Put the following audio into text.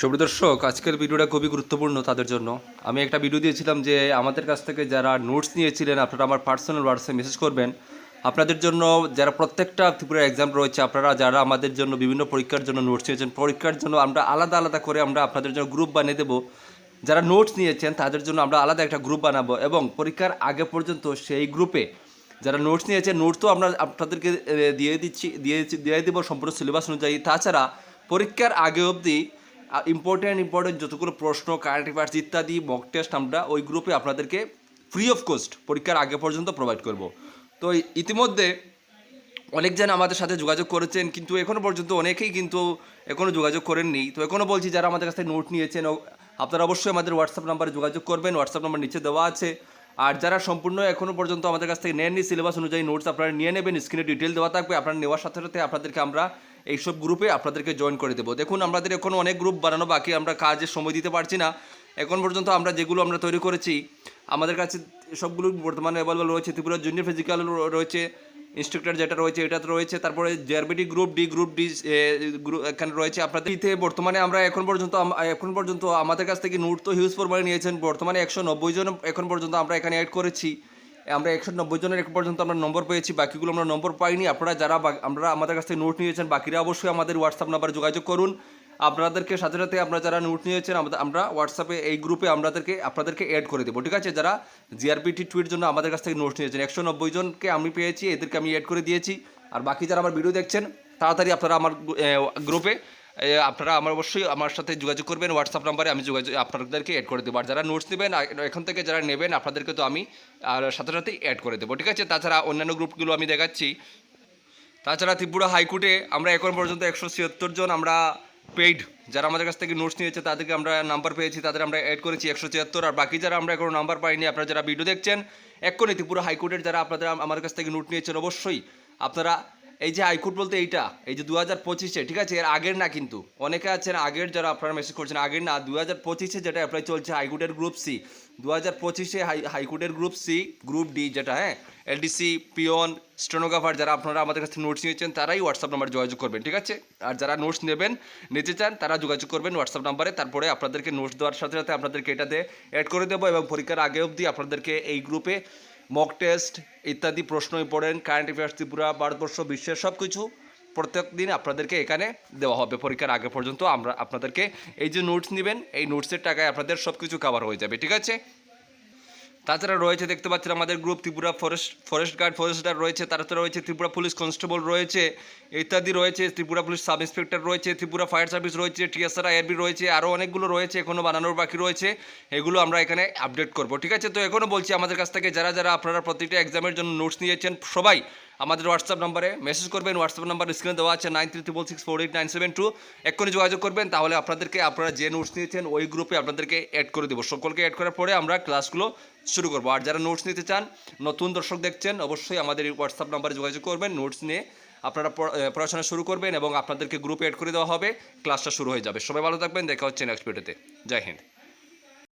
সুপ্রদর্শক আজকের ভিডিওটা খুবই গুরুত্বপূর্ণ তাদের জন্য। আমি একটা ভিডিও দিয়েছিলাম যে আমাদের কাছ থেকে যারা নোটস নিয়েছিলেন, আপনারা আমার পার্সোনাল হোয়াটসঅ্যাপ মেসেজ করবেন। আপনাদের জন্য যারা প্রত্যেকটা ত্রিপুরা এক্সাম রয়েছে, আপনারা যারা আমাদের জন্য বিভিন্ন পরীক্ষার জন্য নোটস নিয়েছেন, পরীক্ষার জন্য আমরা আলাদা আলাদা করে আমরা আপনাদের জন্য গ্রুপ বানিয়ে দেবো। যারা নোটস নিয়েছেন, তাদের জন্য আমরা আলাদা একটা গ্রুপ বানাবো এবং পরীক্ষার আগে পর্যন্ত সেই গ্রুপে যারা নোটস নিয়েছে নোটস তো আমরা আপনাদেরকে দিয়ে দিচ্ছি, দিয়ে দিয়ে দেবো সম্পূর্ণ সিলেবাস অনুযায়ী। তাছাড়া পরীক্ষার আগে অবধি ইম্পর্টেন্ট ইম্পর্টেন্ট যতগুলো প্রশ্ন কারেন্ট অ্যাফেয়ার্স ইত্যাদি মক টেস্ট আমরা ওই গ্রুপে আপনাদেরকে ফ্রি অফ কস্ট পরীক্ষার আগে পর্যন্ত প্রোভাইড করব। তো ইতিমধ্যে অনেকজন আমাদের সাথে যোগাযোগ করেছেন, কিন্তু এখনও পর্যন্ত অনেকেই কিন্তু এখনও যোগাযোগ করেননি। তো এখনও বলছি, যারা আমাদের কাছ নোট নিয়েছেন আপনারা অবশ্যই আমাদের হোয়াটসঅ্যাপ নাম্বারে যোগাযোগ করবেন হোয়াটসঅ্যাপ নাম্বার নিচে দেওয়া আছে। আর যারা সম্পূর্ণ এখনও পর্যন্ত আমাদের কাছ থেকে নেননি সিলেবাস অনুযায়ী নোটস আপনারা নিয়ে নেবেন স্ক্রিনে ডিটেল দেওয়া থাকবে, আপনারা নেওয়ার সাথে সাথে আপনাদেরকে আমরা এইসব গ্রুপে আপনাদেরকে জয়েন করে দেবো। দেখুন, আমাদের এখনও অনেক গ্রুপ বানানো, বাকি আমরা কাজে সময় দিতে পারছি না। এখন পর্যন্ত আমরা যেগুলো আমরা তৈরি করেছি, আমাদের কাছে সবগুলো বর্তমানে অ্যাভেলেবল রয়েছে। ত্রিপুরা জুনিয়র ফিজিক্যাল রয়েছে ইনস্ট্রাক্টর যেটা রয়েছে এটা রয়েছে। তারপরে JRBT group D group D group এখানে রয়েছে আপনাদের। ইতে বর্তমানে আমরা এখন পর্যন্ত এখন পর্যন্ত আমাদের কাছ থেকে নোট তো হিউজ পরিমাণে নিয়েছেন। বর্তমানে একশো নব্বই জন এখন পর্যন্ত আমরা এখানে অ্যাড করেছি। আমরা একশো নব্বই জনের এখন পর্যন্ত আমরা নম্বর পেয়েছি, বাকিগুলো আমরা নম্বর পাইনি। আপনারা যারা আমরা আমাদের কাছ থেকে নোট নিয়েছেন, বাকিরা অবশ্যই আমাদের হোয়াটসঅ্যাপ নাম্বারে যোগাযোগ করুন। আপনাদেরকে সাথে সাথে আপনারা যারা নোট নিয়েছেন, আমরা হোয়াটসঅ্যাপে এই গ্রুপে আপনাদেরকে আপনাদেরকে অ্যাড করে দেবো, ঠিক আছে? যারা জিআরপিটি টুইট জন্য আমাদের কাছ থেকে নোট নিয়েছেন, একশো নব্বই জনকে আমি পেয়েছি, এদেরকে আমি অ্যাড করে দিয়েছি। আর বাকি যারা আমার ভিডিও দেখছেন, তাড়াতাড়ি আপনারা আমার গ্রুপে আপনারা আমার অবশ্যই আমার সাথে যোগাযোগ করবেন হোয়াটসঅ্যাপ নাম্বারে আমি যোগাযোগ, আপনাদেরকে অ্যাড করে দেবো। আর যারা নোটস নেবেন এখন থেকে যারা নেবেন, আপনাদেরকে তো আমি, আর সাথে সাথেই অ্যাড করে দেবো, ঠিক আছে? তাছাড়া অন্যান্য গ্রুপগুলো আমি দেখাচ্ছি। তাছাড়া ত্রিপুরা হাইকোর্টে আমরা এখন পর্যন্ত একশো ছিয়াত্তর জন আমরা পেইড যারা আমাদের কাছ থেকে নোটস নিয়েছে, তাদেরকে আমরা নাম্বার পেয়েছি, তাদের আমরা অ্যাড করেছি একশো ছিয়াত্তর। আর বাকি যারা আমরা এখনও নাম্বার পাইনি, আপনারা যারা ভিডিও দেখছেন, এক্ষুনি ত্রিপুরা হাইকোর্টের যারা আপনাদের, আমার কাছ থেকে নোট নিয়েছেন, অবশ্যই আপনারা এই যে হাইকোর্ট বলতে এইটা, এই যে দু হাজার পঁচিশে, ঠিক আছে? এর আগের না কিন্তু। অনেকে আছেন, আগের যারা আপনারা মেসেজ করছেন, আগের না দু হাজার পঁচিশে যেটা অ্যাপ্লাই চলছে হাইকোর্টের গ্রুপ সি দু হাজার পঁচিশে হাই, হাইকোর্টের গ্রুপ সি গ্রুপ ডি যেটা হ্যাঁ? এলডিসি পিওন স্টেনোগ্রাফার যারা আপনারা আমাদের কাছে নোটস নিয়েছেন, তারাই হোয়াটসঅ্যাপ নাম্বার যোগাযোগ করবেন, ঠিক আছে? আর যারা নোটস নেবেন, নিতে চান, তারা যোগাযোগ করবেন হোয়াটসঅ্যাপ নাম্বারে তারপরে আপনাদেরকে নোটস দেওয়ার সাথে সাথে আপনাদেরকে এটাতে অ্যাড করে দেবো এবং পরীক্ষার আগে অবধি আপনাদেরকে এই গ্রুপে মক টেস্ট ইত্যাদি প্রশ্ন পড়েন কারেন্ট অ্যাফেয়ার্স ত্রিপুরা, ভারতবর্ষ, বিশ্বের সব কিছু প্রত্যেক দিন আপনাদেরকে এখানে দেওয়া হবে। পরীক্ষার আগে পর্যন্ত আমরা আপনাদেরকে এই যে নোটস নেবেন, এই নোটসের টাকায় আপনাদের সব কিছু কাভার হয়ে যাবে, ঠিক আছে? তাছাড়া রয়েছে, দেখতে পাচ্ছেন আমাদের group Tripura forest forest guard forest guard রয়েছে তাছাড়া রয়েছে ত্রিপুরা পুলিশ কনস্টেবল রয়েছে, ইত্যাদি রয়েছে, ত্রিপুরা পুলিশ সাব ইন্সপেক্টর রয়েছে, ত্রিপুরা ফায়ার সার্ভিস রয়েছে টিএসআর আইআরবি রয়েছে আরও অনেকগুলো রয়েছে এখনও বানানোর বাকি রয়েছে, এগুলো আমরা এখানে আপডেট করব, ঠিক আছে? তো এখনও বলছি আমাদের কাছ থেকে, যারা যারা আপনারা প্রতিটা এক্সামের জন্য নোটস নিয়েছেন, সবাই আমাদের হোয়াটসঅ্যাপ নাম্বারে মেসেজ করবেন হোয়াটসঅ্যাপ নাম্বার স্ক্রিনে দেওয়া আছে nine three triple six four eight nine seven two এক্ষুনি যোগাযোগ করবেন, তাহলে আপনাদেরকে, আপনারা যে নোটস নিয়েছেন, ওই গ্রুপে আপনাদেরকে অ্যাড করে দেবো। সকলকে অ্যাড করার পরে আমরা ক্লাসগুলো শুরু করব। আর যারা নোটস নিতে চান, নতুন দর্শক দেখছেন, অবশ্যই আমাদের এই হোয়াটসঅ্যাপ নাম্বারে যোগাযোগ করবেন নোটস নিয়ে আপনারা পড়া- পড়াশোনা শুরু করবেন এবং আপনাদেরকে গ্রুপে অ্যাড করে দেওয়া হবে ক্লাসটা শুরু হয়ে যাবে। সবাই ভালো থাকবেন, দেখা হচ্ছে নেক্সট ভিডিওতে জয় হিন্দ।